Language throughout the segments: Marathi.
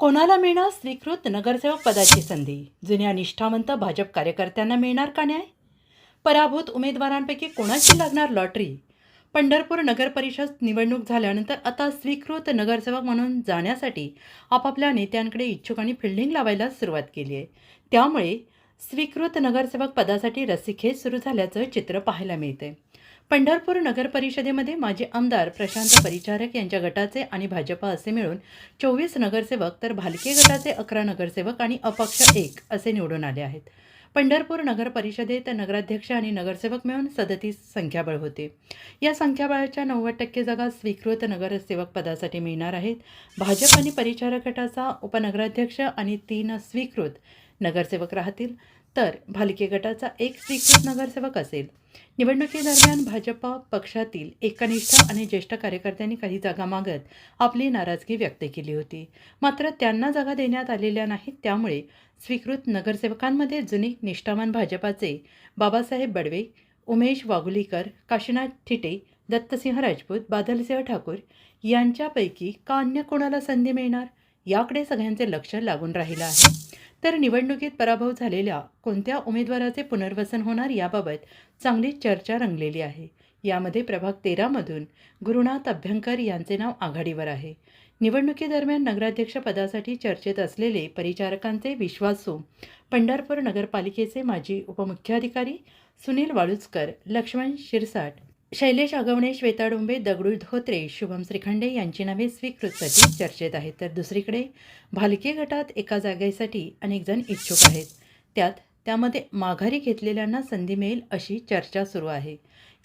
कोणाला मिळणार स्वीकृत नगरसेवक पदाची संधी? जुन्या निष्ठावंत भाजप कार्यकर्त्यांना मिळणार का न्याय? पराभूत उमेदवारांपैकी कोणाची लागणार लॉटरी? पंढरपूर नगरपरिषद निवडणूक झाल्यानंतर आता स्वीकृत नगरसेवक म्हणून जाण्यासाठी आपापल्या नेत्यांकडे इच्छुक आणि फिल्डिंग लावायला सुरुवात केली आहे. त्यामुळे स्वीकृत नगरसेवक पदासाठी रस्सीखेच सुरू झाल्याचं चित्र पाहायला मिळते पंढरपूर नगर परिषदेमध्ये माजी आमदार प्रशांत परिचारक यांच्या गटाचे आणि भाजपा असे मिळून चोवीस नगरसेवक तर भालके गटाचे अकरा नगरसेवक आणि अपक्ष एक असे निवडून आले आहेत. पंढरपूर नगर परिषदेत नगराध्यक्ष आणि नगरसेवक मिळून सदतीस संख्याबळ होते. या संख्याबळाच्या नव्वद टक्के जागा स्वीकृत नगरसेवक पदासाठी मिळणार आहेत. भाजप आणि परिचारक गटाचा उपनगराध्यक्ष आणि तीन स्वीकृत नगरसेवक राहतील. तर भालके गटाचा एक स्वीकृत नगरसेवक असेल. निवडणुकीदरम्यान भाजपा पक्षातील एकनिष्ठ आणि ज्येष्ठ कार्यकर्त्यांनी काही जागा मागत आपली नाराजगी व्यक्त केली होती. मात्र त्यांना जागा देण्यात आलेल्या नाहीत त्यामुळे स्वीकृत नगरसेवकांमध्ये जुनी निष्ठावान भाजपाचे बाबासाहेब बडवे उमेश वाघुलीकर काशीनाथ ठिटे दत्तसिंह राजपूत बादलसिंह ठाकूर यांच्यापैकी का अन्य कोणाला संधी मिळणार? याकडे सगळ्यांचे लक्ष लागून राहिलं आहे. तर निवडणुकीत पराभव झालेल्या कोणत्या उमेदवाराचे पुनर्वसन होणार याबाबत चांगली चर्चा रंगलेली आहे. यामध्ये प्रभाग तेरामधून गुरुनाथ अभ्यंकर यांचे नाव आघाडीवर आहे. निवडणुकीदरम्यान नगराध्यक्ष पदासाठी चर्चेत असलेले परिचारकांचे विश्वासू पंढरपूर नगरपालिकेचे माजी उपमुख्याधिकारी सुनील वाळुचकर लक्ष्मण शिरसाट शैलेश आगवणे श्वेता डोंबे दगडू धोत्रे शुभम श्रीखंडे यांची नावे स्वीकृतसाठी चर्चेत आहेत. तर दुसरीकडे भालके गटात एका जागेसाठी अनेक जण इच्छुक आहेत. त्यात त्यामध्ये माघारी घेतलेल्यांना संधी मिळेल अशी चर्चा सुरू आहे.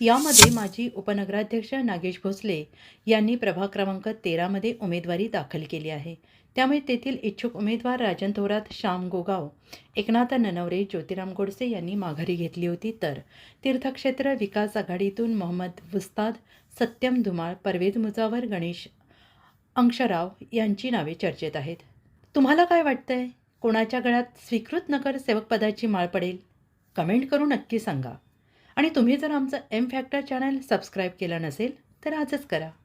यामध्ये माजी उपनगराध्यक्ष नागेश भोसले यांनी प्रभाग क्रमांक तेरामध्ये उमेदवारी दाखल केली आहे. त्यामुळे तेथील इच्छुक उमेदवार राजन थोरात श्याम गोगाव एकनाथ ननवरे ज्योतिराम गोडसे यांनी माघारी घेतली होती तर तीर्थक्षेत्र विकास आघाडीतून मोहम्मद वुस्ताद सत्यम धुमाळ परवेज मुजावर गणेश अंशराव यांची नावे चर्चेत आहेत. तुम्हाला काय वाटतंय? कोणाच्या गळ्यात स्वीकृत नगरसेवक पदाची माळ पडेल कमेंट करून नक्की सांगा. आणि तुम्ही जर आमचं एम फॅक्टर चॅनल सबस्क्राईब केलं नसेल तर आजच करा.